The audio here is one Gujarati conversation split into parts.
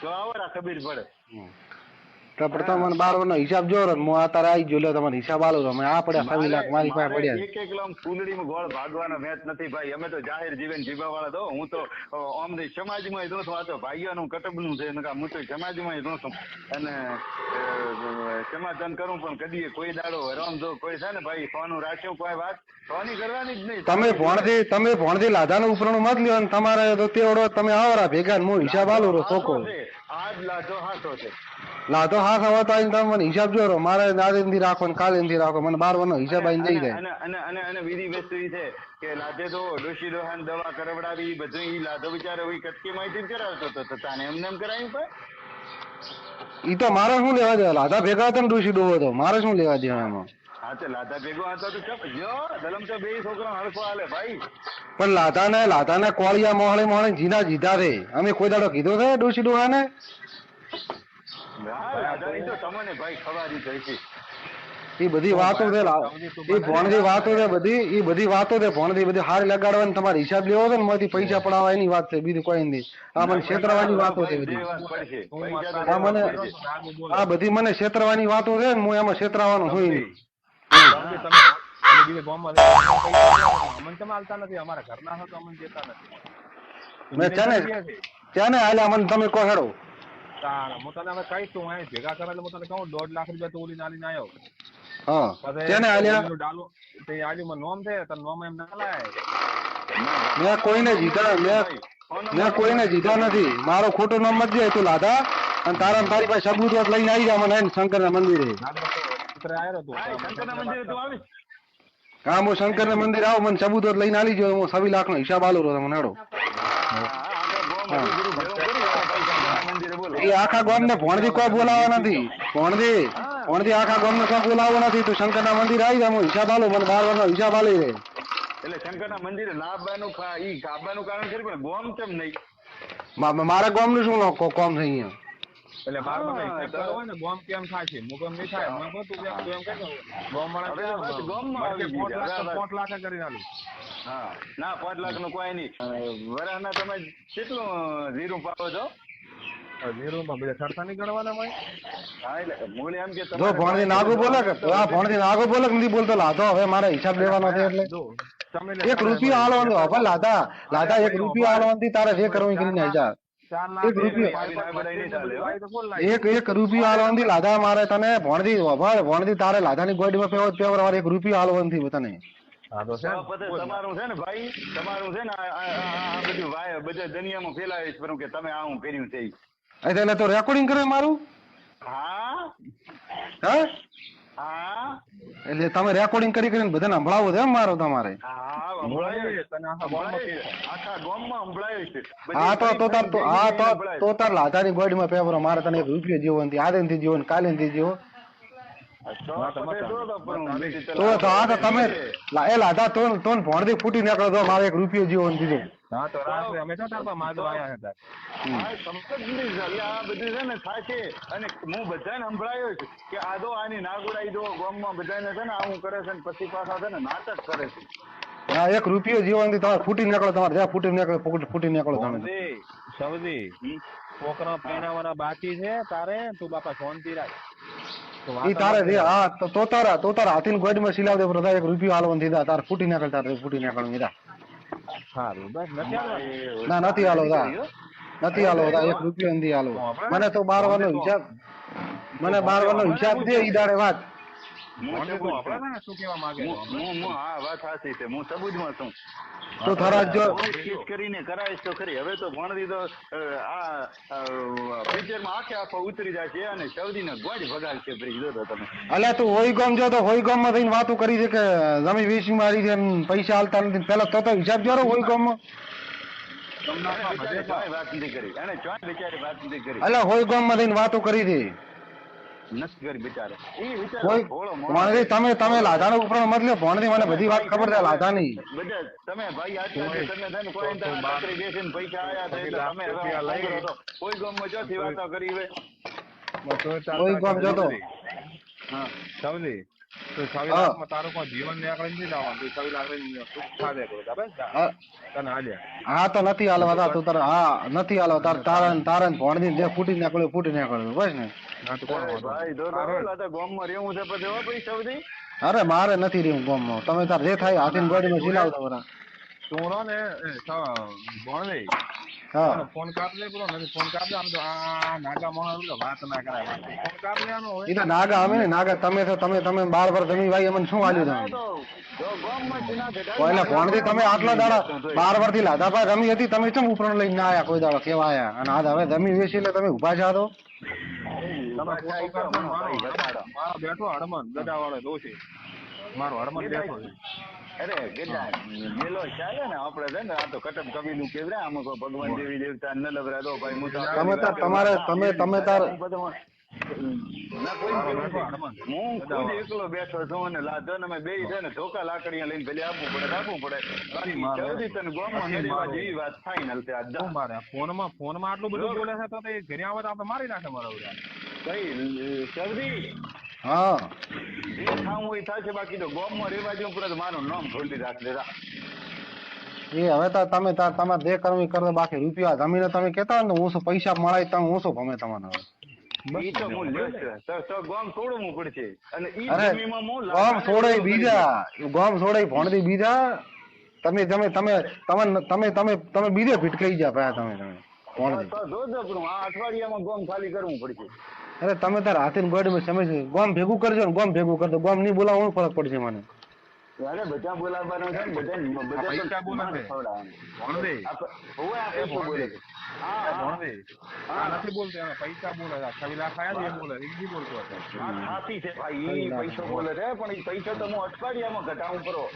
તો આવો ખબર પડે તો તમે મને બાર વર્ષનો હિસાબ જોરો ને હું અત્યારે આવી ગયો લે હિસાબ આલો તો આ પડ્યા સવી લાખ મારી પાસે પડ્યા એક એક લાખ ફૂલડીમાં ગોળ ભાગવાનો મેચ નથી ભાઈ અમે તો જાહેર જીવન જીવવા વાળા તો હું તો આમ સમાજમાં જ છું આ તો ભાઈઓનું કટબનું છે હું તો સમાજમાં જ છું. અને સમાધાન કરું પણ કદી કોઈ દાડો હરામ જો કોઈ છે ને ભાઈ સોનું રાખ્યું કોઈ વાત સોની કરવાની જ નહીં. તમે ભણથી તમે ભણથી લાધાનું ઉપરણું મત લ્યો તમારે તો તેવડો તમે આવરા ભેગા હું હિસાબ આલો રો ચોખ્ખો છે. આજ લાજો હાથો છે. લાધો હા ખાવા તો આઈને તમે મને હિસાબ જોરો. મારે આજે રાખો ને કાલે થી રાખો. મને બાર વાનો હિસાબ આઈને દઈ જાય. અને અને અને અને બીજી વસ્તુ ઈ છે કે લાદે તો ડોશી દોહાન દવા કરવડાવી બધું ઈ લાદો બિચારો ઈ કટકી માંથી કરાવતો તો તો તાને એમ નેમ કરાવ્યું પણ ઈ તો મારે શું લેવા દેવા? લાધા ભેગા હતા ને ડોશી ડોહો તો. મારે શું લેવા દેવા એમાં? હા લાધા ભેગો હતો તો ચપ જો ધલમ તો બે છોકરા હરખો હાલે ભાઈ. પણ લાધા ને લાધા ને કોળિયા મોહળે મોહળે જીના જીધા રે. અમે કોઈ દાડો કીધો છે ડોશી ડોહા ને એ બધી વાતો છે એ ભણતી વાતો છે બધી એ બધી વાતો છે ભણતી બધી હારી લગાડવાની તમારે હિસાબ લેવો છે ને મારી પૈસા પડાવવા એની વાત છે બીજું કોઈ નથી આ મને છેતરવાની વાતો છે બધી. આ મને આ બધી મને છેતરવાની વાતો છે ને હું એમાં છેતરાવાનું હોય નહીં. આલતા નથી? અમારા ઘરના તો અમને દેતા નથી. મેં છે ને ત્યાં ને મને તમે કહો હેડો હું તને હવે કહીશ તું અહીં ભેગા કરે એટલે હું તને કહું દોઢ લાખ રૂપિયા તું ઓલી નાલીને આવ્યો હા. ડાલું તે મને નોમ છે તને નોમ એમ ના લાય. મેં કોઈને જીધા મેં મેં કોઈને જીધા નથી. મારો ખોટો નામ મત તું લાધા અને તારા તારી પાસે સબૂત લઈને આવી જા મને શંકર ના મંદિરે. આવ્યો હા, શંકરના મંદિરે તું આવીશ હા હું શંકર ના મંદિર આવું મને સબૂત લઈને આવી જો હું સવી લાખ નો હિસાબ આલો રહો તમને હેડો હા, આગળ ગોમ હરિગુરુ ભેળો કરી આવો ભાઈ શંકરના મંદિરે બોલો એ આખા ગામ ને ભણથી કોઈ બોલાવા નથી. ભણથી ભણથી આખા ગામ ને કોઈ બોલાવો નથી. તું શંકર ના મંદિર આવી જાય હું હિસાબ આલો મને બાર વાર નો હિસાબ આલી રે એટલે શંકરના ના આવવાનું કા- ઈ કાબાનું કારણ છે પણ ગોમ કેમ નહીં? મારા ગોમનું શું કોમ છે અહીંયા? એટલે બાર મને હા, હોય ને ગોમ કેમ થાય મુકમ નહીં થાય. મેં કહું તું કેમ તું એમ કહે ગોમ વાળા આવી પાંચ લાખ કરી નાલું હા. ના પાંચ લાખનું કોઈ નહીં. વરાના તમે કેટલું જીરું પાડો છો? નીરુમાં બધા ખર્ચા નહીં ગણવાના હોય? હા એટલે મૂળ એમ કે જો ભણથી નાગુ બોલે કે આ ભણથી નાગુ બોલે નથી બોલતો લાધો હવે મારે હિસાબ લેવાનો છે એટલે. એક રૂપિયો આલવાનો હવે લાધા લાધા એક રૂપિયો આલવાથી તારે જે કરવું કરીને આવી એક રૂપિયો. પાંચ પાંચ પાંચ પાંચ તો બોલ લાય. એક એક રૂપિયો આલવાથી લાધા મારે તને ભણથી વભાળ ભણથી તારે લાધાની ગોડીમાં પેવો પેવર એક રૂપિયો આલવાથી તને. તમારું છે ને ભાઈ? તમારું છે ને આ- બધું વાય બધા દુનિયામાં ફેલાવે છે કે તમે આવું હું કર્યું છે. એટલે તો રેકોર્ડિંગ કરે મારું? હા. હા? એટલે તમે રેકોર્ડિંગ કરી કરીને બધાને સંભળાવો છે મારો તમારે? હા તો તો તાર હા તો તાર લાધાની બોડીમાં પેપરો મારે તને એક રૂપિયો જેવો આદે નથી જેવો કાલે નથી જેવો. તો તો પણ હું બીજી તો તો આ તો તમે એ લાધા તો તો ભણથી ફૂટી નીકળો તો મારે એક રૂપિયો જેવો દીધો હા તો રાત્રે અમે તો તાર માગવા આયા હતા. સમજ એટલે આ બધું છે ને અને હું બધાને સંભળાયો છું કે આ દો આની નાગુડાઈ દો ગામમાં બધાને છે ને આવું કરે છે ને પછી પાછા છે ને નાટક કરે છે. હા એક રૂપિયો જેવો નથી તમારે ફૂટી નીકળો તમારે જ્યાં ફૂટી નીકળો ફૂટી- નીકળો તમે. સમજી. છોકરા પહેણાવાના બાકી છે તારે તું બાપા શાંતિ રાખ. ઈ તારે મત જે હા તો તો તારા તો તારા હાથીની ગોડીમાં સિલાવ દે બધા એક રૂપિયો હાલવાનું દીધા તાર ફૂટી નીકળ તારે ફૂટી નીકળવું દીધા સારું બસ નથી ના નથી હાલો તા નથી હાલો તા એક રૂપિયો નથી હાલો મને તો બાર વાર નો હિસાબ મને બાર વાર નો હિસાબ દે ઈ દાડે વાત. તો સબૂત આપણે ને શું કહેવા માંગે હું- છે? હું- હું- હા વાત સાચી છે. હું સબૂતમાં છું. તો તારા જો કરીને કરાવીશ તો ખરી. હવે તો આખે આખો ઉતરી જાય છે અને ગોજ તમે. અલ્યા તું હોઈ ગામ જો તો હોઈ ગામમાં થઈને વાતો કરી છે કે જમી વેચી મારી છે પૈસા હાલતા નથી. પેલા તો તો હિસાબ જોરો હોય ગામમાં એને બિચારી ચોય વાત નથી કરી. એને વાત નથી કરી. અલ્યા હોય ગામમાં થઈને વાતો કરી છે તમે તમે લાધાનો ઉપર મત લ્યો ભણથી મને બધી વાત ખબર છે લાધાની બધા તમે ભાઈ તમે કોઈ બેસીને પૈસા આયા તો તમે કોઈ ગામમાં વાતો કરી હોય. કોઈ ગામ જતો. હા. સમજી? હા. તું નથી હાલવા તું તારે હા નથી હાલવા તાર. જે ફૂટી નીકળ્યું ફૂટી નીકળ્યું બસ ને. અરે મારે નથી રહ્યું ગામમાં. તમે તાર જે થાય હાથી ગોળીમાં માં દો બરા તું ને તને ફોન કાપ લે નથી ફોન કાપ આમ તો આ નાગા મોણા વાત ના કરાય. ફોન કાપ લે એ તો નાગા અમે ને નાગા તમે તો તમે તમે બાર વાર જમી ભાઈ અમને શું તમે? તમે આટલા દાડા બારથી રમી હતી તમે ચમ ઉપરણ લઈને ના આયા કોઈ દાડો કેવા આયા? અને આજ હવે જમી વેચી એટલે તમે ઊભા છો તો. બેઠો હડમન ગડા વાળો દોષી મારો હડમન બેઠો છે. અરે ગેડા મેલો ચાલે ને આપણે છે ને આ તો કટમનું કેવરા આમાં કોઈ ભગવાન દેવી દેવતા ન લબરા દો ભાઈ હું તમે તાર તમારે તમે તમે તાર હું કેવું ખુદ એકલો બેઠો છું અને લાધો ને અમે બે છે ને ધોકા લાકડીયા લઈને પેલી આપવું પડે આપવું પડે. જલ્દી તને મારે. જેવી વાત ફાઇનલ છે આ મારે? માં ફોનમાં ફોનમાં આટલું બધું બોલે છે તો ઘરે આવે તો આપણે મારી નાખે મારા બધા કઈ ચૌધરી હા. જે થાવું હોય થશે બાકી તો ગામમાં રહેવા જેવું પડે મારું નામ ખોલી રાખ દેતા એ હવે તો તમે તમારે જે કરવું કરો બાકી રૂપિયા જમીને તમે કેતા ને હું શું પૈસા મળાય તમે હું શું ભમે તમને હવે. ઈ તો હું લ્યો છે તો તો ગામ છોડવું પડશે. અને ઈ અરે જમીનમાં હું ગામ લાખાને છોડાય કરી બીજા. ગામ છોડાય ભણતી બીજા. તમે તમે તમે તમે તમે તમે તમે બીજે ભીટકાઈ જા તમે તમે. ભણતી આ અઠવાડિયામાં ગોમ ખાલી કરવું પડશે. અરે તમે તાર હાથીને ગોળીમાં સમય છે ગામ ભેગું કરજો ને ગોમ ભેગું કરજો. ગોમ નહીં બોલાવો હું ફરક પડશે મને. અરે બધા બોલાવવાનો છે બધા બધા તો પૈસા બોલે છે. ખવડાવવાનું. ભણદે. આપ- હોવે આ એ પૈસું બોલે ભણદે છે. હા, હા. ભણદે. આ નથી બોલતો એને પૈસા બોલે છે. છવ્વીસ લાખ આયા એમ બોલે એ બોલતો અત્યારે. વાત સાચી છે ભાઈ ઈ પૈસો બોલે છે પણ ઈ પૈસો તો હું અઠવાડિયામાં ઘટાડું કરો.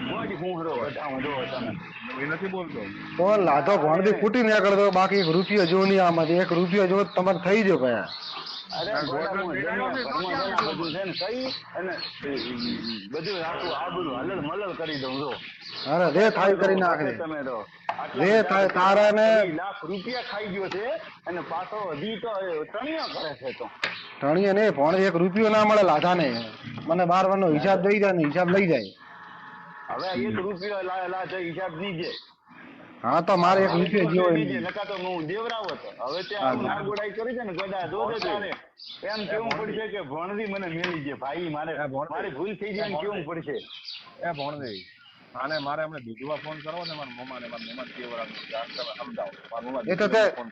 મોજ હું હરો જો તમે. એ નથી બોલતો. તો લાધો ભણતી ફૂટી નીકળતો બાકી એક રૂપિયો જો નહીં આમાંથી એક રૂપિયો જો તમારે થઈ જો ભયા અરે બધું છે ને કઈ અને બધું આખું આ બધું હલડ મલડ કરી દઉં જો. અરે રે થાય કરી નાખે તમે તો. રે થાય તારા ને લાખ રૂપિયા ખાઈ ગયો છે અને પાછો હજી તો તણિયા કરે છે તો. ધણીએ ને પણ એક રૂપિયો ના મળે લાધા ને મને બાર વાર નો હિસાબ દઈ જાય ને હિસાબ લઈ જાય. હવે એક રૂપિયો લા લા છે હિસાબ દીજે. હા તો મારે એક રૂપિયો જેવો નકા તો હું દેવરાવો હતો. હવે ત્યાં નાગોડાઈ કરી છે ને ગડા જોજે તારે એમ કેવું પડશે કે ભણવી મને મેળી છે ભાઈ મારે. મારી ભૂલ થઈ જાય કેવું પડશે? એ ભણવી. આને મારે એમને દૂધવા ફોન કરવો ને મારા મમ્માને મારા મમ્મા કેવડાવવાનું છે. આ તમે સમજાવો એ તો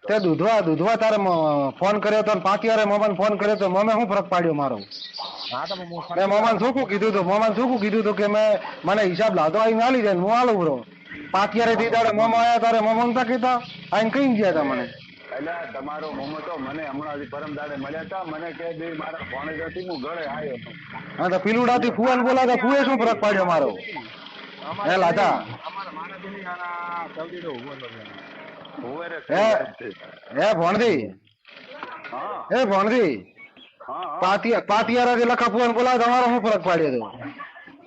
તે દૂધવા દૂધવા તારે ફોન કર્યો તો પાટિયારે મોમાન ફોન કર્યો તો મમે શું ફરક પાડ્યો મારો? હા તો હું મેં મોમાન શું શું કીધું તો? મોમાન શું શું કીધું તો કે મેં મને હિસાબ લાદો આવી ના લીધે હું આલું બરો પાટિયારે થી તારે મોમો આયા તારે મોમો નતા કીધા આઈને કઈ ગયા તા મને. એટલે તમારો મોમો તો મને હમણાં હજી પરમ દાડે મળ્યા તા. મને કે દે મારા ભણેજથી હું ઘરે આવ્યો હા તો પીલુડાથી ફુવાન બોલાતા ફુએ શું ફરક પાડ્યો મારો? હે લાતા અમારા મારા જેની આના સૌદી ઊભો નથી. હે હે હા. હે ભણતી હા હા. પાટિયા લખા ફુવાન બોલાવે તમારો શું ફરક પાડ્યો તો?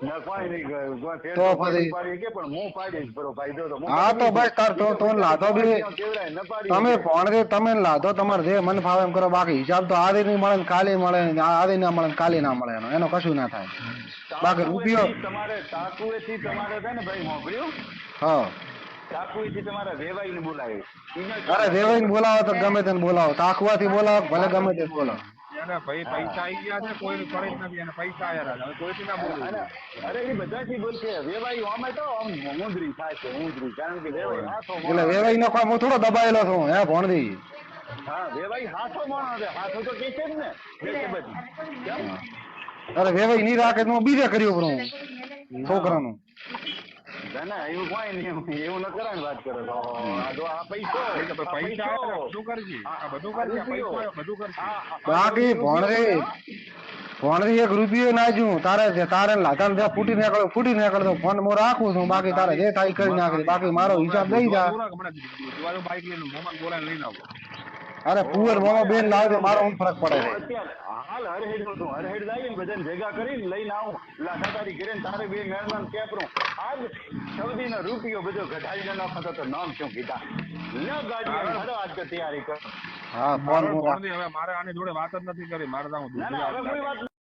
ના કોઈ નહીં કોઈ- કોઈ ફેર તો તો પછી- પાડી કે પણ હું ભાઈ તો લાધો બી. તમે તમે લાધો તમારે જે મન ફાવે એમ કરો. બાકી હિસાબ તો આદિ નહીં મળે ને કાલે મળે ને ના મળે ને કાલે ના મળે એનો. એનો કશું ના થાય. બાકી રૂપિયો તમારે ટાકુએથી તમારે છે ને ભાઈ મોકલ્યું? હા. ટાંકુએથી તમારે વેવાઈને બોલાવે અરે દેવાઈને બોલાવો તો ગમે તેને બોલાવો. તાકવાથી બોલાવો ભલે ગમે તે બોલાવો. એને ભાઈ પૈસા આવી ગયા છે કોઈ કરે નથી એને પૈસા આવ્યા હવે કોઈથી ના બોલવું અરે એ બધાથી બોલશે વેવાઈ અમે તો આમ ઊંધરી થાય છે ઊંધરી કારણ કે વેવાઈ હાથો એટલે વેવાઈ નો હું થોડો દબાયેલો છું હે ભણતી હા વેવાઈ હાથો માણસ છે. હાથો તો કે છે ને બે બધી. અરે વેવાઈ નહીં રાખે તો બીજે કર્યું પણ હું. છોકરાનું. ના ના એવું કોઈ નહીં એવું ન કરાય વાત કરો તો જો આ પૈસો એટલે આ ભાઈ પૈસા. આવ્યા ને આ બધું કરજે આ બધું કરજે. આ- આ- બાકી ભણરી ભણરી એક રૂપિયો નાખ્યું તારે તારે લાધા ને ફૂટી નીકળ્યો ફૂટી નીકળતો ફોન હું રાખું છું બાકી તારે જે થાય કરી નાખી બાકી મારો હિસાબ દઈ જા. બાઈક લઈને મોમાન બોલાય લઈને આવો. અરે પુઅર મામા બેન લાવે મારો હું ફરક પડે છે. હાલ હરહેડ નો હરહેડ લાવીને બધાને ભેગા કરીને લઈને આવું. લાઠા તારી ઘરે તારે બે મેળમાં કેપરું આજ સૌદી નો રૂપિયો બધો ઘટાડીને નાખો તો નામ શું કીધા? ન ગાડી હરો આજ તૈયારી કર. હા ફોન હવે મારે આની જોડે વાત જ નથી કરી મારે તો હું